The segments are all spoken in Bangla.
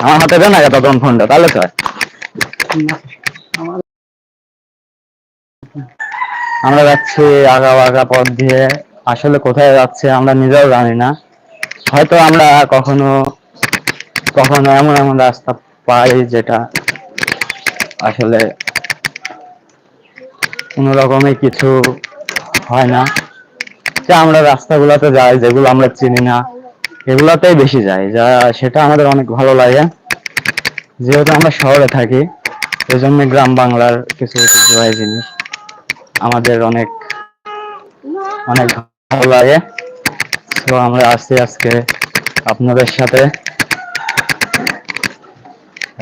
আমার হাতে দেন আগে তখন ফোনটা তাহলে তো। না, আমার যাচ্ছি আগা আগা পথ দিয়ে। আসলে কোথায় যাচ্ছে আমরা নিজেও জানি না। হয়তো আমরা কখনো কখনো এমন এমন রাস্তা পাই যেটা আসলে কোনো রকমে কিছু হয় না। যে আমরা রাস্তাগুলোতে যাই যেগুলো আমরা চিনি না। এগুলোতেই বেশি যাই যা সেটা আমাদের অনেক ভালো লাগে। যেহেতু আমরা শহরে থাকি এই জন্য গ্রাম বাংলার কিছু ঐতিহ্যবাহী জিনিস আমাদের অনেক অনেক ভালো লাগে। তো আমরা আসছি আজকে আপনাদের সাথে।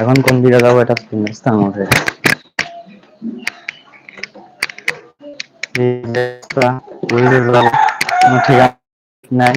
এখন কোন দিকে যাব এটা আমাদের কোনো ঠিকানা নাই।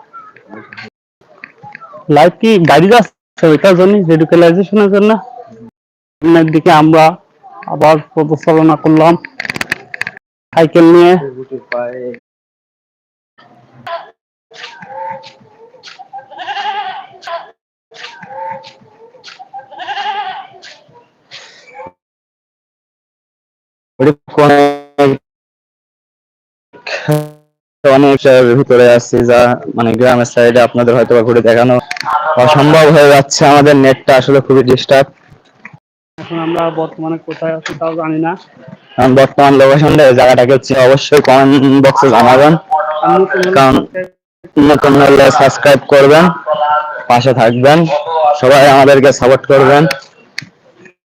লাইভ কি গাড়ি যাচ্ছে ওইটার জন্য রেডিকালাইজেশনের জন্য? সামনের দিকে আমরা আবার পদচালনা করলাম। সাইকেল নিয়ে। কোন- অনেক ভিতরে আছি যা মানে গ্রামের সাইডে আপনাদের হয়তো ঘুরে দেখানো অসম্ভব হয়ে যাচ্ছে। আমাদের নেটটা আসলে খুবই ডিস্টার্ব এখন আমরা বর্তমানে কোথায় আছি তাও জানি না। বর্তমান লোকেশনটা জায়গাটাকে হচ্ছে অবশ্যই কমেন্ট বক্সে জানাবেন। কারণ নতুন সাবস্ক্রাইব করবেন পাশে থাকবেন সবাই আমাদেরকে সাপোর্ট করবেন।